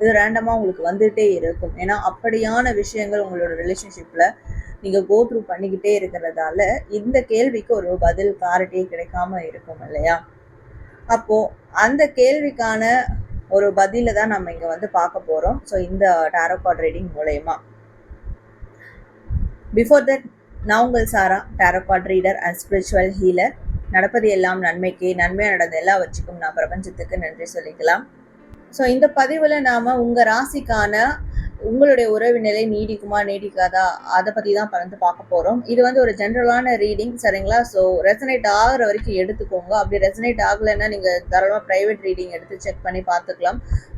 இது ரேண்டமா உங்களுக்கு வந்துகிட்டே இருக்கும். ஏன்னா அப்படியான விஷயங்கள் உங்களோட ரிலேஷன்ஷிப்ல நீங்க கோ த்ரூ பண்ணிக்கிட்டே இருக்கிறதால இந்த கேள்விக்கு ஒரு பதில் கிளாரிட்டியே கிடைக்காம இருக்கும் இல்லையா? அப்போ அந்த கேள்விக்கான ஒரு பதில தான் நம்ம இங்க வந்து பார்க்க போறோம். ஸோ இந்த டேரோ கார்ட் ரீடிங் மூலயமா. பிஃபோர் தட் நான் உங்கள் Sara tarot card reader and spiritual healer நடப்பது எல்லாம் நன்மைக்கு. நன்மையாக நடந்த எல்லாவற்றுக்கும் நான் பிரபஞ்சத்துக்கு நன்றி சொல்லிக்கலாம். ஸோ இந்த பதிவில் நாம் உங்கள் ராசிக்கான உங்களுடைய உறவு நிலை நீடிக்குமா நீடிக்காதா? அதை பற்றி தான் வந்து பார்க்க போகிறோம் இது வந்து ஒரு ஜென்ரலான ரீடிங் சரிங்களா? ஸோ ரெசனேட் ஆகிற வரைக்கும் எடுத்துக்கோங்க. அப்படி ரெசனேட் ஆகலைன்னா நீங்கள் தாராளமாக ப்ரைவேட் ரீடிங் எடுத்து செக் பண்ணி பார்த்துக்கலாம்.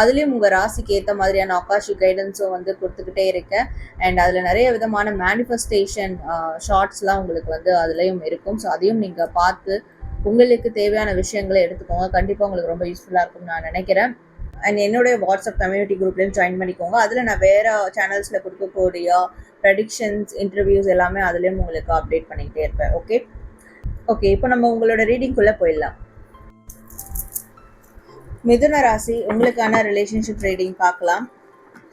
அதுலேயும் உங்கள் ராசிக்கு ஏற்ற மாதிரியான ஆகாஷி கைடன்ஸும் வந்து கொடுத்துக்கிட்டே இருக்கேன் அண்ட் அதில் நிறைய விதமான மேனிஃபெஸ்டேஷன் ஷார்ட்ஸ்லாம் உங்களுக்கு வந்து அதுலேயும் இருக்கும். ஸோ அதையும் நீங்கள் பார்த்து உங்களுக்கு தேவையான விஷயங்களை எடுத்துக்கோங்க. கண்டிப்பாக உங்களுக்கு ரொம்ப யூஸ்ஃபுல்லாக இருக்கும்னு நான் நினைக்கிறேன். அண்ட் என்னுடைய வாட்ஸ்அப் கம்யூனிட்டி குரூப்லேயும் ஜாயின் பண்ணிக்கோங்க. அதில் நான் வேறு சேனல்ஸில் கொடுக்கக்கூடிய ப்ரெடிக்ஷன்ஸ் இன்டர்வியூஸ் எல்லாமே அதுலேயும் உங்களுக்கு அப்டேட் பண்ணிக்கிட்டே இருப்பேன். ஓகே ஓகே இப்போ நம்ம உங்களோட ரீடிங்குள்ளே போயிடலாம். மிதுன ராசி உங்களுக்கான ரிலேஷன்ஷிப் ரீடிங் பார்க்கலாம்.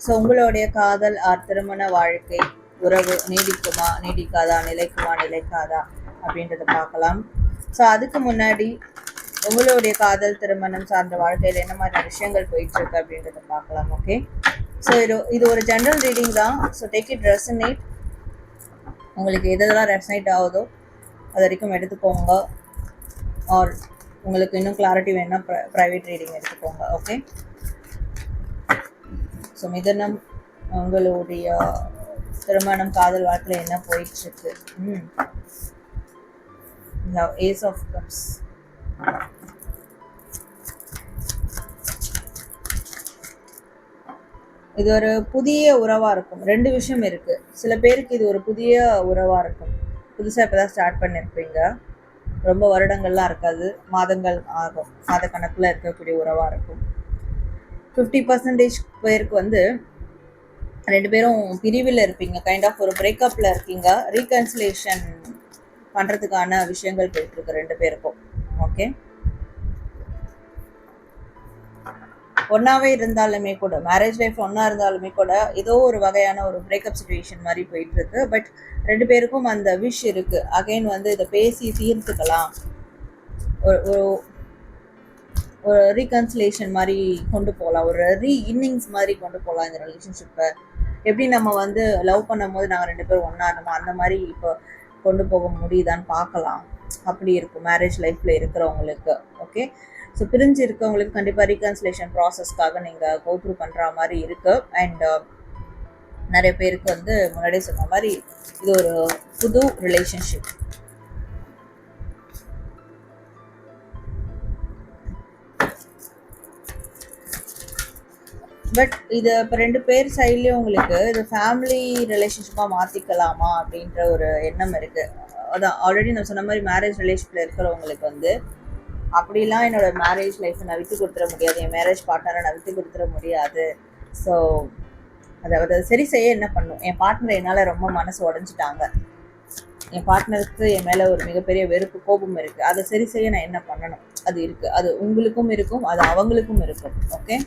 ஸோ உங்களுடைய காதல் ஆர் திருமண வாழ்க்கை உறவு நீடிக்குமா நீடிக்காதா நிலைக்குமா நிலைக்காதா அப்படின்றத பார்க்கலாம். ஸோ அதுக்கு முன்னாடி உங்களுடைய காதல் திருமணம் சார்ந்த வாழ்க்கையில் என்ன மாதிரி விஷயங்கள் போயிட்டு இருக்கு அப்படின்றத பார்க்கலாம் ஓகே ஸோ இது இது ஒரு ஜென்ரல் ரீடிங் தான். ஸோ டேக் இட் ரெசனேட் உங்களுக்கு எதெல்லாம் ரெசனேட் ஆகுதோ அது வரைக்கும் எடுத்துக்கோங்க. ஆர் உங்களுக்கு இன்னும் கிளாரிட்டி வேணும்னா ப்ரைவேட் ரீடிங் எடுத்துக்கோங்க ஓகே ஸோ மிதனம் உங்களுடைய திருமணம் காதல் வாழ்க்கையில் என்ன போயிட்டுருக்கு? ம். ஏஸ் ஆஃப் கப்ஸ் இது ஒரு புதிய உறவாக இருக்கும். ரெண்டு விஷயம் இருக்குது சில பேருக்கு இது ஒரு புதிய உறவாக இருக்கும். புதுசாக இப்போ தான் ஸ்டார்ட் பண்ணியிருப்பீங்க ரொம்ப வருடங்கள்லாம் இருக்காது. மாதங்கள் ஆகும். மாத கணக்கில் இருக்கக்கூடிய உறவாக இருக்கும். ஃபிஃப்டி பர்சன்டேஜ் பேருக்கு வந்து ரெண்டு பேரும் பிரிவில் இருப்பீங்க. கைண்ட் ஆஃப் ஒரு பிரேக்கப்பில் இருக்கீங்க. ரீகன்சிலேஷன் பண்ணுறதுக்கான விஷயங்கள் போயிட்டுருக்கு ரெண்டு பேருக்கும். ஓகே ஒன்றாவே இருந்தாலுமே கூட மேரேஜ் லைஃப் ஒன்றா இருந்தாலுமே கூட ஏதோ ஒரு வகையான ஒரு பிரேக்கப் சுச்சுவேஷன் மாதிரி போயிட்டுருக்கு. பட் ரெண்டு பேருக்கும் அந்த விஷ் இருக்குது அகைன் வந்து இதை பேசி தீர்த்துக்கலாம். ஒரு ஒரு ஒரு ரீகன்சிலேஷன் மாதிரி கொண்டு போகலாம் ஒரு ரீ இன்னிங்ஸ் மாதிரி கொண்டு போகலாம் இந்த ரிலேஷன்ஷிப்பை எப்படி நம்ம வந்து லவ் பண்ணும் போது நாங்கள் ரெண்டு பேரும் ஒன்றா இருந்தோமோ அந்த மாதிரி இப்போ கொண்டு போக முடியுதான்னு பார்க்கலாம். அப்படி இருக்கும் மேரேஜ் லைஃப்பில் இருக்கிறவங்களுக்கு. ஓகே ஸோ பிரிஞ்சு இருக்கவங்களுக்கு கண்டிப்பாக ரீகன்சிலேஷன் ப்ராசஸ்க்காக நீங்கள் கோத்ரூ பண்ணுற மாதிரி இருக்குது அண்ட் uh, நிறைய பேருக்கு வந்து முன்னாடியே சொன்ன மாதிரி இது ஒரு புது ரிலேஷன்ஷிப் பட் இது இப்போ ரெண்டு பேர் சைட்லேயும் உங்களுக்கு இது ஃபேமிலி ரிலேஷன்ஷிப்பாக மாற்றிக்கலாமா அப்படின்ற ஒரு எண்ணம் இருக்குது அதான் ஆல்ரெடி நான் சொன்ன மாதிரி மேரேஜ் ரிலேஷன்ஷிப்பில் இருக்கிறவங்களுக்கு வந்து அப்படிலாம் என்னோட மேரேஜ் லைஃப்பை நான் விட்டு கொடுத்துட முடியாது. என் மேரேஜ் பார்ட்னரை நான் விட்டு கொடுத்துட முடியாது. ஸோ அதாவது சரி செய்ய என்ன பண்ணும்? என் பார்ட்னர் என்னால் ரொம்ப மனசு உடஞ்சிட்டாங்க. என் பார்ட்னருக்கு என் மேலே ஒரு மிகப்பெரிய வெறுப்பு கோபம் இருக்குது அதை சரி செய்ய நான் என்ன பண்ணணும்? அது இருக்குது அது உங்களுக்கும் இருக்கும். அது அவங்களுக்கும் இருக்கும். ஓகே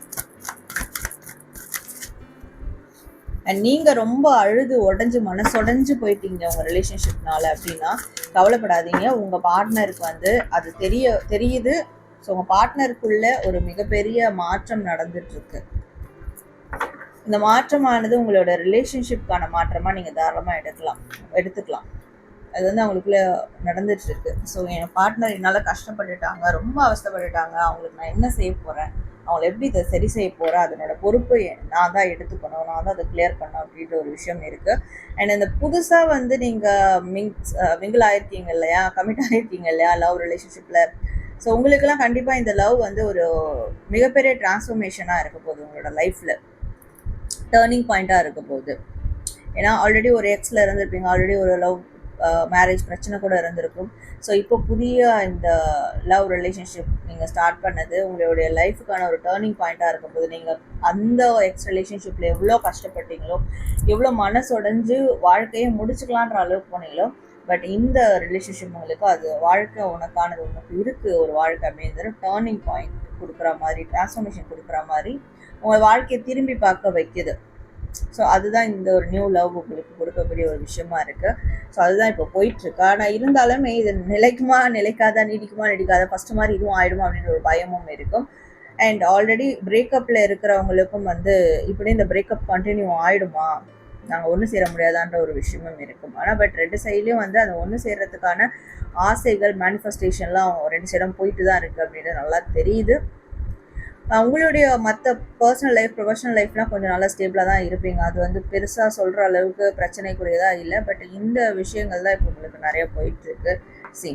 அண்ட் நீங்கள் ரொம்ப அழுது உடஞ்சி மனசுடைஞ்சு போயிட்டீங்க உங்கள் ரிலேஷன்ஷிப்னால அப்படின்னா கவலைப்படாதீங்க. உங்கள் பார்ட்னருக்கு வந்து அது தெரிய தெரியுது. ஸோ உங்கள் பார்ட்னருக்குள்ள ஒரு மிகப்பெரிய மாற்றம் நடந்துட்டுருக்கு. இந்த மாற்றமானது உங்களோட ரிலேஷன்ஷிப்கான மாற்றமாக நீங்கள் தாராளமாக எடுக்கலாம் எடுத்துக்கலாம். அது வந்து அவங்களுக்குள்ள நடந்துட்டு இருக்கு ஸோ என் பார்ட்னர் என்னால் கஷ்டப்பட்டுட்டாங்க ரொம்ப அவஸ்தைப்பட்டுட்டாங்க. அவங்களுக்கு நான் என்ன செய்ய போகிறேன் அவங்கள எப்படி இதை சரி செய்ய போகிறா அதனோட பொறுப்பை நான் தான் எடுத்துக்கணும். நான் தான் அதை கிளியர் பண்ணணும் அப்படின்ற ஒரு விஷயம் இருக்குது அண்ட் இந்த புதுசாக வந்து நீங்கள் மிங்ஸ் மிங்கிள் ஆயிருக்கீங்க இல்லையா? கமிட் ஆயிருக்கீங்க இல்லையா? லவ் ரிலேஷன்ஷிப்பில் ஸோ உங்களுக்கெல்லாம் கண்டிப்பாக இந்த லவ் வந்து ஒரு மிகப்பெரிய டிரான்ஸ்ஃபர்மேஷனாக இருக்க போகுது உங்களோட லைஃப்பில் டேர்னிங் பாயிண்ட்டாக இருக்க போகுது. ஏன்னா ஆல்ரெடி ஒரு எக்ஸில் இருந்திருப்பீங்க. ஆல்ரெடி ஒரு லவ் மேரேஜ் பிரச்சனை கூட இருந்திருக்கும். ஸோ இப்போ புதிய இந்த லவ் ரிலேஷன்ஷிப் நீங்கள் ஸ்டார்ட் பண்ணது உங்களுடைய லைஃபுக்கான ஒரு டேர்னிங் பாயிண்ட்டாக இருக்கும் போது நீங்கள் அந்த எக்ஸ் ரிலேஷன்ஷிப்பில் எவ்வளோ கஷ்டப்பட்டீங்களோ எவ்வளோ மனசுடைஞ்சு வாழ்க்கையை முடிச்சுக்கலான்ற அளவுக்கு போனீங்களோ பட் இந்த ரிலேஷன்ஷிப் உங்களுக்கு அது வாழ்க்கை உனக்கானது உனக்கு இருக்குது ஒரு வாழ்க்கை அப்படின்றது டேர்னிங் பாயிண்ட் கொடுக்குற மாதிரி டிரான்ஸ்ஃபர்மேஷன் கொடுக்குற மாதிரி உங்கள் வாழ்க்கையை திரும்பி பார்க்க வைக்கிது. ஸோ அதுதான் இந்த ஒரு நியூ லவ் உங்களுக்கு கொடுக்கக்கூடிய ஒரு விஷயமா இருக்கு. ஸோ அதுதான் இப்போ போயிட்டுருக்கு. ஆனால் இருந்தாலுமே இது நிலைக்குமா நிலைக்காதா நீடிக்குமா நீடிக்காதா ஃபர்ஸ்ட் மாதிரி இதுவும் ஆயிடுமா அப்படின்ற ஒரு பயமும் இருக்கும். அண்ட் ஆல்ரெடி பிரேக்கப்பில் இருக்கிறவங்களுக்கும் வந்து இப்படி இந்த பிரேக்கப் கண்டினியூ ஆயிடுமா? நாங்கள் ஒன்று சேர முடியாதான்ற ஒரு விஷயமும் இருக்கும். ஆனால் பட் ரெண்டு சைட்லேயும் வந்து அந்த ஒன்று சேர்கிறதுக்கான ஆசைகள் மேனிஃபெஸ்டேஷன்லாம் ரெண்டு சைடும் போயிட்டு தான் இருக்குது அப்படின்றது நல்லா தெரியுது. உங்களுடைய மற்ற பர்சனல் லைஃப் ப்ரொஃபஷனல் லைஃப்லாம் கொஞ்சம் நல்லா ஸ்டேபிளாக தான் இருப்பீங்க. அது வந்து பெருசாக சொல்கிற அளவுக்கு பிரச்சனைக்குரியதாக இல்லை. பட் இந்த விஷயங்கள் தான் இப்போ உங்களுக்கு நிறைய போயிட்டுருக்கு. சி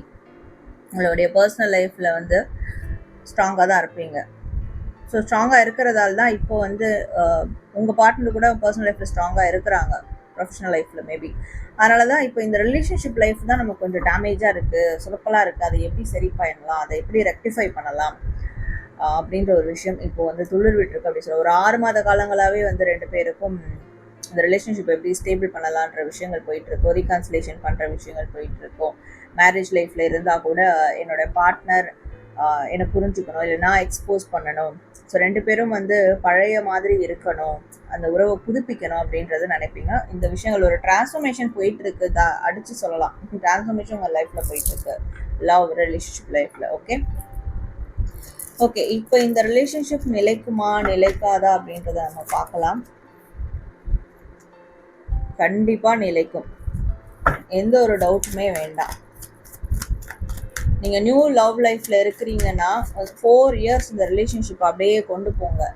உங்களுடைய பர்சனல் லைஃப்பில் வந்து ஸ்ட்ராங்காக தான் இருப்பீங்க. ஸோ ஸ்ட்ராங்காக இருக்கிறதால தான் இப்போ வந்து உங்கள் பார்ட்னர் கூட பர்சனல் லைஃப்பில் ஸ்ட்ராங்காக இருக்கிறாங்க. ப்ரொஃபஷனல் லைஃப்பில் மேபி அதனால தான் இப்போ இந்த ரிலேஷன்ஷிப் லைஃப் தான் நமக்கு கொஞ்சம் டேமேஜாக இருக்குது சுலப்பலாக இருக்குது அதை எப்படி சரி பண்ணலாம்? அதை எப்படி ரெக்டிஃபை பண்ணலாம்? அப்படின்ற ஒரு விஷயம் இப்போ வந்து துளிர் விட்டுருக்கு அப்படின்னு சொல்ல ஒரு ஆறு மாத காலங்களாகவே வந்து ரெண்டு பேருக்கும் இந்த ரிலேஷன்ஷிப் எப்படி ஸ்டேபிள் பண்ணலான்ற விஷயங்கள் போயிட்டு இருக்கும் ரீகான்சிலேஷன் பண்ணுற விஷயங்கள் போயிட்டுருக்கோம். மேரேஜ் லைஃப்ல இருந்தால் கூட என்னோட பார்ட்னர் என்னை புரிஞ்சுக்கணும் இல்லை நான் எக்ஸ்போஸ் பண்ணணும். ஸோ ரெண்டு பேரும் வந்து பழைய மாதிரி இருக்கணும் அந்த உறவை புதுப்பிக்கணும் அப்படின்றத நினைப்பீங்க. இந்த விஷயங்கள் ஒரு டிரான்ஸ்ஃபர்மேஷன் போயிட்டு இருக்கு தான் அடிச்சு சொல்லலாம். டிரான்ஸ்ஃபர்மேஷன் உங்கள் லைஃப்ல போயிட்டு இருக்கு லவ் ரிலேஷன்ஷிப் லைஃப்ல ஓகே ஓகே இப்போ இந்த ரிலேஷன்ஷிப் நிலைக்குமா நிலைக்காதா அப்படின்றத நம்ம பார்க்கலாம். கண்டிப்பா நிலைக்கும். எந்த ஒரு டவுட்டுமே வேண்டாம். நீங்கள் நியூ லவ் லைஃப்பில் இருக்கிறீங்கன்னா ஃபோர் இயர்ஸ் இந்த ரிலேஷன்ஷிப் அப்படியே கொண்டு போங்க.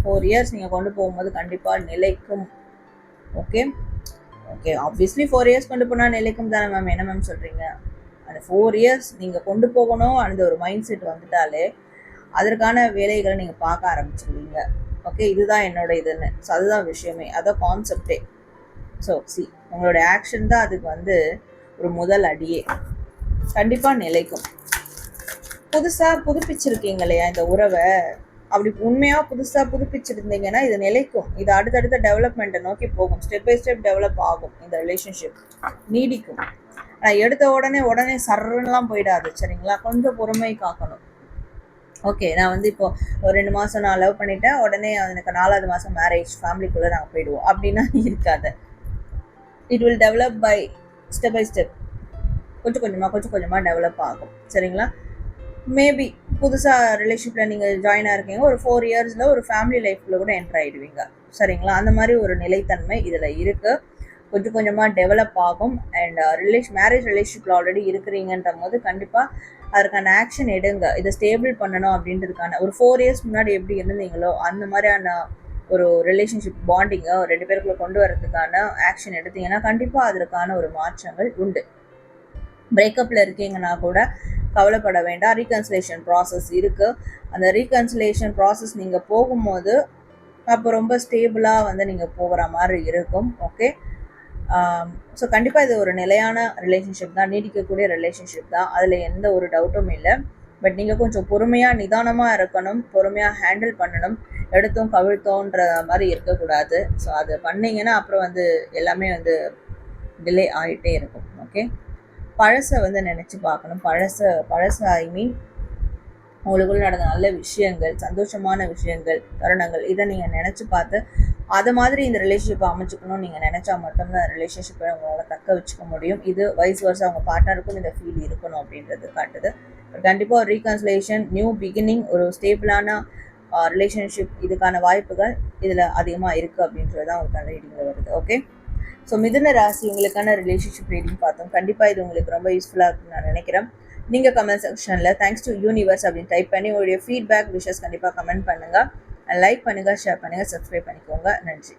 ஃபோர் இயர்ஸ் நீங்கள் கொண்டு போகும்போது கண்டிப்பாக நிலைக்கும். Okay okay obviously four years கொண்டு போனால் நிலைக்கும் தானே மேம் என்ன மேம் சொல்கிறீங்க அந்த ஃபோர் இயர்ஸ் நீங்கள் கொண்டு போகணும். அந்த ஒரு மைண்ட் செட் வந்துட்டாலே அதற்கான வேலைகளை நீங்கள் பார்க்க ஆரம்பிச்சிருவீங்க. ஓகே இதுதான் என்னோட இதுன்னு. ஸோ அதுதான் விஷயமே. அதான் கான்செப்டே ஸோ சி உங்களோட ஆக்ஷன் தான் அதுக்கு வந்து ஒரு முதல் அடியே. கண்டிப்பாக நிலைக்கும். புதுசாக புதுப்பிச்சிருக்கீங்க இல்லையா இந்த உறவை? அப்படி உண்மையாக புதுசாக புதுப்பிச்சிருந்தீங்கன்னா இது நிலைக்கும். இது அடுத்தடுத்த டெவலப்மெண்ட்டை நோக்கி போகும். ஸ்டெப் பை ஸ்டெப் டெவலப் ஆகும் இந்த ரிலேஷன்ஷிப் நீடிக்கும். ஆனால் எடுத்த உடனே உடனே சர்றன்னுலாம் போயிடாது சரிங்களா? கொஞ்சம் பொறுமை காக்கணும். ஓகே நான் வந்து இப்போ ஒரு ரெண்டு மாதம் நான் லவ் பண்ணிட்டேன். உடனே எனக்கு நாலாவது மாதம் மேரேஜ் ஃபேமிலிக்குள்ளே நாங்கள் போயிடுவோம். அப்படின்னா இருக்காது. It will develop by step by step கொஞ்சம் கொஞ்சமாக கொஞ்சம் கொஞ்சமாக டெவலப் ஆகும். சரிங்களா? மேபி புதுசாக ரிலேஷன்ஷிப்பில் நீங்கள் ஜாயின் ஆகிருக்கீங்க ஒரு ஃபோர் இயர்ஸில் ஒரு ஃபேமிலி லைஃப்பில் கூட என்டர் ஆகிடுவீங்க சரிங்களா? அந்த மாதிரி ஒரு நிலைத்தன்மை இதில் இருக்குது கொஞ்சம் கொஞ்சமாக டெவலப் ஆகும். அண்ட் ரிலேஷன் uh, மேரேஜ் ரிலேஷன்ஷிப்பில் ஆல்ரெடி இருக்கிறீங்கன்ற போது கண்டிப்பாக அதற்கான ஆக்ஷன் எடுங்க. இதை ஸ்டேபிள் பண்ணணும் அப்படின்றதுக்கான ஒரு ஃபோர் இயர்ஸ் முன்னாடி எப்படி இருந்தீங்களோ அந்த மாதிரியான ஒரு ரிலேஷன்ஷிப் பாண்டிங்கை ரெண்டு பேருக்குள்ள கொண்டு வரதுக்கான ஆக்ஷன் எடுத்தீங்கன்னா கண்டிப்பாக அதற்கான ஒரு மாற்றங்கள் உண்டு. பிரேக்கப்பில் இருக்கீங்கன்னா கூட கவலைப்பட வேண்டாம். ரீகன்சிலேஷன் ப்ராசஸ் இருக்குது அந்த ரீகன்சிலேஷன் ப்ராசஸ் நீங்கள் போகும்போது அப்போ ரொம்ப ஸ்டேபிளாக வந்து நீங்கள் போகிற மாதிரி இருக்கும். ஓகே Um, ஸோ கண்டிப்பாக இது ஒரு நிலையான ரிலேஷன்ஷிப் தான் நீடிக்கக்கூடிய ரிலேஷன்ஷிப் தான். அதில் எந்த ஒரு டவுட்டும் இல்லை. பட் நீங்கள் கொஞ்சம் பொறுமையாக நிதானமாக இருக்கணும் பொறுமையாக ஹேண்டில் பண்ணணும். எடுத்தோம் கவிழ்த்தோன்ற மாதிரி இருக்கக்கூடாது. ஸோ அது பண்ணீங்கன்னா அப்புறம் வந்து எல்லாமே வந்து டிலே ஆகிட்டே இருக்கும். ஓகே பழசை வந்து நினச்சி பார்க்கணும். பழச பழச ஐ மீன் உங்களுக்குள்ள நடந்த நல்ல விஷயங்கள் சந்தோஷமான விஷயங்கள் தருணங்கள் இதை நீங்கள் நினச்சி பார்த்து அது மாதிரி இந்த ரிலேஷன்ஷிப் அமைச்சுக்கணும்னு நீங்கள் நினச்சா மட்டும்தான் ரிலேஷன்ஷிப்பை உங்களால் தக்க வச்சுக்க முடியும். இது வயசு வருஷம் அவங்க பார்ட்னருக்கும் இந்த ஃபீல் இருக்கணும் அப்படின்றது காட்டுது. கண்டிப்பாக ஒரு ரீகன்சலேஷன் நியூ பிகினிங் ஒரு ஸ்டேபிளான ரிலேஷன்ஷிப் இதுக்கான வாய்ப்புகள் இதில் அதிகமாக இருக்குது அப்படின்றது தான் உங்களுக்கு ரீடிங்கில் வருது. ஓகே ஸோ மிதுன ராசி உங்களுக்கான ரிலேஷன்ஷிப் ரீடிங் பார்த்தோம். கண்டிப்பாக இது உங்களுக்கு ரொம்ப யூஸ்ஃபுல்லாக இருக்குன்னு நான் நினைக்கிறேன். நீங்கள் கமெண்ட் செக்ஷனில் தேங்க்ஸ் டு யூனிவர்ஸ் அப்படின்னு டைப் பண்ணி உங்களுடைய ஃபீட்பேக் விஷஸ் கண்டிப்பாக கமெண்ட் பண்ணுங்கள் லைக் பண்ணுங்கள் ஷேர் பண்ணுங்கள் சப்ஸ்கிரைப் பண்ணிக்கோங்க. நன்றி.